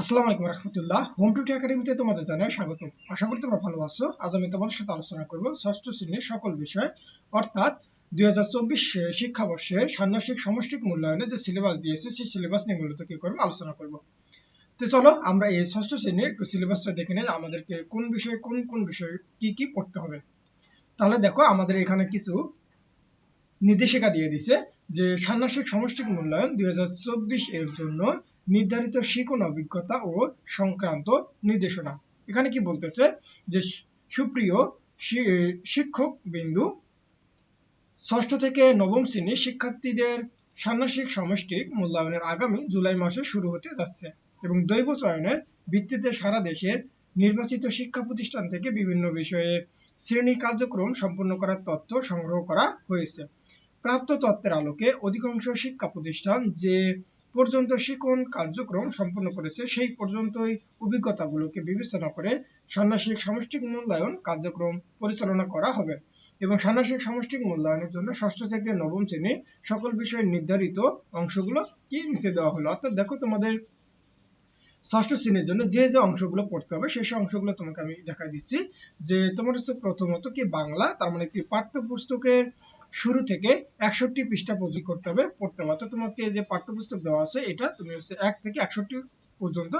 আসসালামু আলাইকুম রহমতুল্লাহ। হোম টুটি একাডেমিতে তোমাদের জানাই স্বাগত আশা করি তোমরা ভালো আছো। আজ আমি তোমাদের সাথে আলোচনা করব ষষ্ঠ শ্রেণির সকল বিষয়। অর্থাৎ দুই হাজার চব্বিশ শিক্ষাবর্ষে ষান্মাসিক সমষ্টিক মূল্যায়নে যে সিলেবাস দিয়েছে, সেই সিলেবাস নিয়ে মূলত কি করব? আলোচনা করব। তো চলো, আমরা এই ষষ্ঠ শ্রেণির সিলেবাসটা দেখে নিই, আমাদেরকে কোন বিষয়ে, কোন কোন বিষয়ে কি কি পড়তে হবে? তাহলে দেখো, আমাদের এখানে কিছু নির্দেশিকা দিয়ে দিছে যে ষান্মাসিক সমষ্টিক মূল্যায়ন দুই হাজার চব্বিশ এর জন্য নির্ধারিত শিখন অভিজ্ঞতা ও সংক্রান্ত নির্দেশনা। এখানে কি বলতেছে? যে সুপ্রিয় শিক্ষক বিন্দু, ষষ্ঠ থেকে নবম শ্রেণির শিক্ষার্থীদের ষান্মাসিক সমষ্টিক মূল্যায়নের আগামী জুলাই মাসে শুরু হতে যাচ্ছে এবং দৈব চয়নের ভিত্তিতে সারা দেশের নির্বাচিত শিক্ষা প্রতিষ্ঠান থেকে বিভিন্ন বিষয়ে শ্রেণি কার্যক্রম সম্পন্ন করার তথ্য সংগ্রহ করা হয়েছে। প্রাপ্ত তথ্যের আলোকে অধিকাংশ শিক্ষা প্রতিষ্ঠান যে পর্যন্ত শিক্ষণ কার্যক্রম সম্পন্ন করেছে সেই পর্যন্তই অভিজ্ঞতাগুলোকে বিবেচনা করে ষান্মাসিক সমষ্টিক মূল্যায়ন কার্যক্রম পরিচালনা করা হবে এবং ষান্মাসিক সমষ্টিক মূল্যায়নের জন্য ষষ্ঠ থেকে নবম শ্রেণি সকল বিষয়ের নির্ধারিত অংশগুলো কি নিচে দেওয়া হলো? অর্থাৎ দেখো তোমাদের ষষ্ঠ শ্রেণির জন্য যে যে অংশগুলো পড়তে হবে সেই অংশগুলো তোমাকে আমি দেখাই দিচ্ছি। যে তোমার হচ্ছে প্রথমত কি বাংলা, তার মানে কি পাঠ্যপুস্তকের শুরু থেকে একষট্টি পৃষ্ঠা পর্যন্ত করতে হবে, পড়তে হবে। অর্থাৎ তোমাকে যে পাঠ্যপুস্তক দেওয়া আছে, এটা তুমি হচ্ছে এক থেকে একষট্টি পর্যন্ত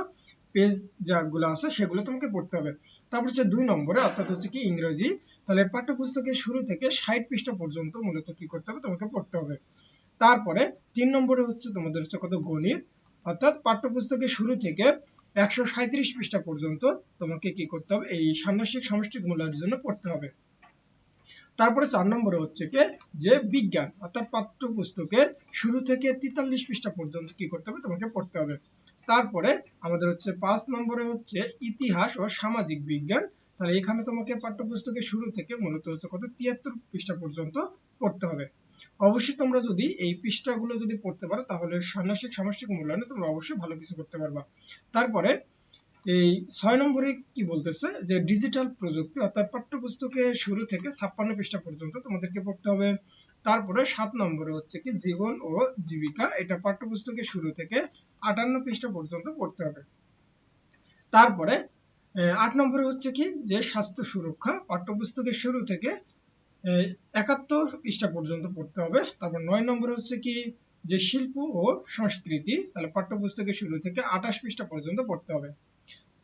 পেজ যেগুলো আছে, সেগুলো তোমাকে পড়তে হবে। তারপর হচ্ছে দুই নম্বরে, অর্থাৎ হচ্ছে কি ইংরেজি, তাহলে পাঠ্যপুস্তকের শুরু থেকে ষাট পৃষ্ঠা পর্যন্ত মূলত কি করতে হবে, তোমাকে পড়তে হবে। তারপরে তিন নম্বরে হচ্ছে তোমাদের হচ্ছে কত, গণিত। অর্থাৎ পাঠ্যপুস্তকের শুরু থেকে একশো সাঁত্রিশ পৃষ্ঠা পর্যন্ত তোমাকে কি করতে হবে, এই ষান্মাসিক সমষ্টিক মূল্যায়নের জন্য পড়তে হবে। তারপরে চার নম্বরে হচ্ছে কি? যে বিজ্ঞান, অর্থাৎ পাঠ্যপুস্তকের শুরু থেকে তেতাল্লিশ পৃষ্ঠা পর্যন্ত কি করতে হবে? তোমাকে পড়তে হবে। তারপরে আমাদের হচ্ছে পাঁচ নম্বরে হচ্ছে ইতিহাস ও সামাজিক বিজ্ঞান। তাহলে এখানে তোমাকে পাঠ্যপুস্তকের শুরু থেকে মূলত হচ্ছে কত? তিয়াত্তর পৃষ্ঠা পর্যন্ত পড়তে হবে। অবশ্যই তোমরা যদি এই পৃষ্ঠাগুলো যদি পড়তে পারো, তাহলে ষান্মাসিক সামষ্টিক মূল্যায়নে তোমরা অবশ্যই ভালো কিছু করতে পারবা। তারপরে এই ছয় নম্বরে কি বলতেছে? যে ডিজিটাল প্রযুক্তি অর্থাৎ পাঠ্যপুস্তকের শুরু থেকে ছাপ্পান্ন পৃষ্ঠা পর্যন্ত তোমাদেরকে পড়তে হবে। তারপরে সাত নম্বরে হচ্ছে কি জীবন ও জীবিকা। এটা পাঠ্যপুস্তকের শুরু থেকে আটান্ন পৃষ্ঠা পর্যন্ত পড়তে হবে। তারপরে আট নম্বরে হচ্ছে কি যে স্বাস্থ্য সুরক্ষা। পাঠ্যপুস্তকের শুরু থেকে একাত্তর পৃষ্ঠা পর্যন্ত পড়তে হবে। তারপর নয় নম্বরে হচ্ছে কি যে শিল্প ও সংস্কৃতি। তাহলে পাঠ্যপুস্তকের শুরু থেকে আঠাশ পৃষ্ঠা পর্যন্ত পড়তে হবে।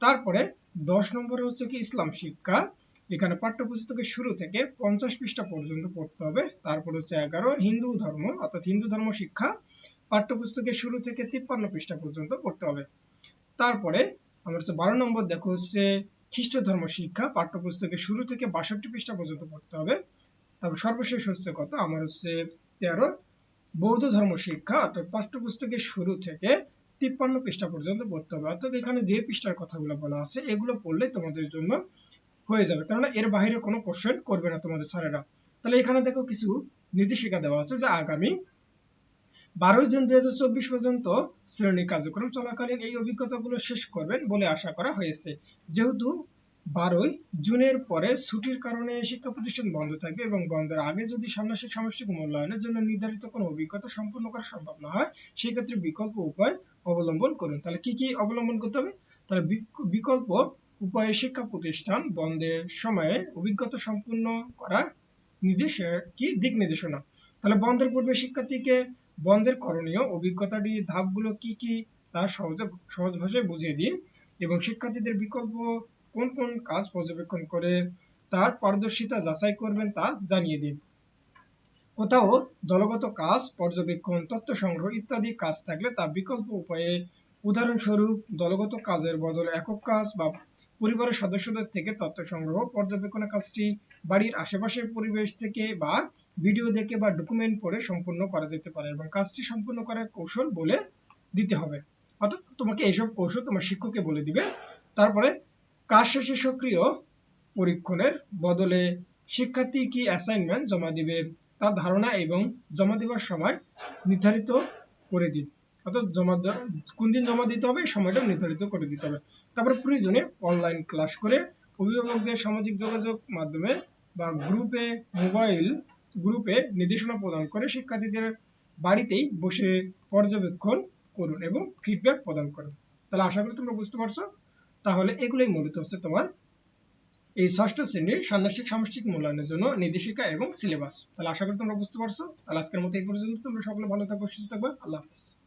তারপরে দশ নম্বরে হচ্ছে কি ইসলাম শিক্ষা। এখানে পাঠ্যপুস্তকের শুরু থেকে পঞ্চাশ পৃষ্ঠা পর্যন্ত পড়তে হবে। তারপর হচ্ছে এগারো, হিন্দু ধর্ম, অর্থাৎ হিন্দু ধর্ম শিক্ষা। পাঠ্যপুস্তকের শুরু থেকে তিপ্পান্ন পৃষ্ঠা পর্যন্ত পড়তে হবে। তারপরে আমার হচ্ছে বারো নম্বর দেখো হচ্ছে খ্রিস্ট ধর্ম শিক্ষা। পাঠ্যপুস্তকের শুরু থেকে বাষট্টি পৃষ্ঠা পর্যন্ত পড়তে হবে। তারপর সর্বশেষ হচ্ছে কত? আমার হচ্ছে তেরো। বৌদ্ধ ধর্ম শিক্ষা, অর্থাৎ পাঠ্যপুস্তকের শুরু থেকে তিপ্পান্ন পৃষ্ঠা পর্যন্ত পড়তে হবে। অর্থাৎ এখানে যে পৃষ্ঠার কথাগুলো বলা আছে, এগুলো পড়লে তোমাদের জন্য হয়ে যাবে। কেননা এর বাইরে কোনো কোশ্চেন করবে না তোমাদের স্যারেরা। তাহলে এখানে দেখো কিছু নির্দেশিকা দেওয়া আছে যে আগামী বারোই জুন দুই হাজার চব্বিশ পর্যন্ত শ্রেণি কার্যক্রম চলাকালীন এই অভিজ্ঞতাগুলো শেষ করবেন বলে আশা করা হয়েছে। যেহেতু বারোই জুনের পরে ছুটির কারণে শিক্ষা প্রতিষ্ঠান বন্ধ থাকবে এবং বন্ধের আগে যদি ষান্মাসিক সামষ্টিক মূল্যায়নের জন্য নির্ধারিত কোনো অভিজ্ঞতা সম্পন্ন করা সম্ভব না হয়, সেক্ষেত্রে বিকল্প উপায় অবলম্বন করুন। তাহলে কি কি অবলম্বন করতে হবে? তাহলে বিকল্প উপায়ে শিক্ষা প্রতিষ্ঠান বন্ধের সময়ে অভিজ্ঞতা সম্পূর্ণ করার নির্দেশ কি দিক নির্দেশনা? তাহলে বন্ধের পূর্বে শিক্ষার্থীকে বন্ধের করণীয় অভিজ্ঞতাটি ধাপগুলো কি কি তা সহজে সহজ ভাষায় বুঝিয়ে দিন এবং শিক্ষার্থীদের বিকল্প কোন কোন কাজ পর্যবেক্ষণ করে তার পারদর্শিতা যাচাই করবেন তা জানিয়ে দিন। কোথাও দলগত কাজ, পর্যবেক্ষণ, তথ্য সংগ্রহ ইত্যাদি কাজ থাকলে তা বিকল্প উপায়ে উদাহরণস্বরূপ দলগত কাজের বদলে একক কাজ বা পরিবারের সদস্যদের থেকে তথ্য সংগ্রহ পর্যবেক্ষণের কাজটি বাড়ির আশেপাশের পরিবেশ থেকে বা ভিডিও দেখে বা ডকুমেন্ট পড়ে সম্পূর্ণ করা যেতে পারে এবং কাজটি সম্পূর্ণ করার কৌশল বলে দিতে হবে। অর্থাৎ তোমাকে এইসব কৌশল তোমার শিক্ষককে বলে দিবে। তারপরে কাজ শেষে সক্রিয়? পরীক্ষণের বদলে শিক্ষার্থী কি অ্যাসাইনমেন্ট জমা দিবে তার ধারণা এবং জমা দেওয়ার সময় নির্ধারিত করে দিন। অর্থাৎ জমা কোন দিন জমা দিতে হবে, সময়টা নির্ধারিত করে দিতে হবে। তারপরে প্রয়োজনে অনলাইন ক্লাস করে অভিভাবকদের সামাজিক যোগাযোগ মাধ্যমে বা গ্রুপে মোবাইল গ্রুপে নির্দেশনা প্রদান করে শিক্ষার্থীদের বাড়িতেই বসে পর্যবেক্ষণ করুন এবং ফিডব্যাক প্রদান করুন। তাহলে আশা করি তোমরা বুঝতে পারছ। তাহলে এগুলোই মূলত হচ্ছে তোমার এই ষষ্ঠ শ্রেণির ষান্মাসিক সামষ্টিক মূল্যায়নের জন্য নির্দেশিকা এবং সিলেবাস। তাহলে আশা করি তোমরা বুঝতে পারছ। তাহলে আজকের মতো এই পর্যন্ত। তোমরা সকলে ভালো থাকো, সুস্থ থাকবে আল্লাহ হাফিজ।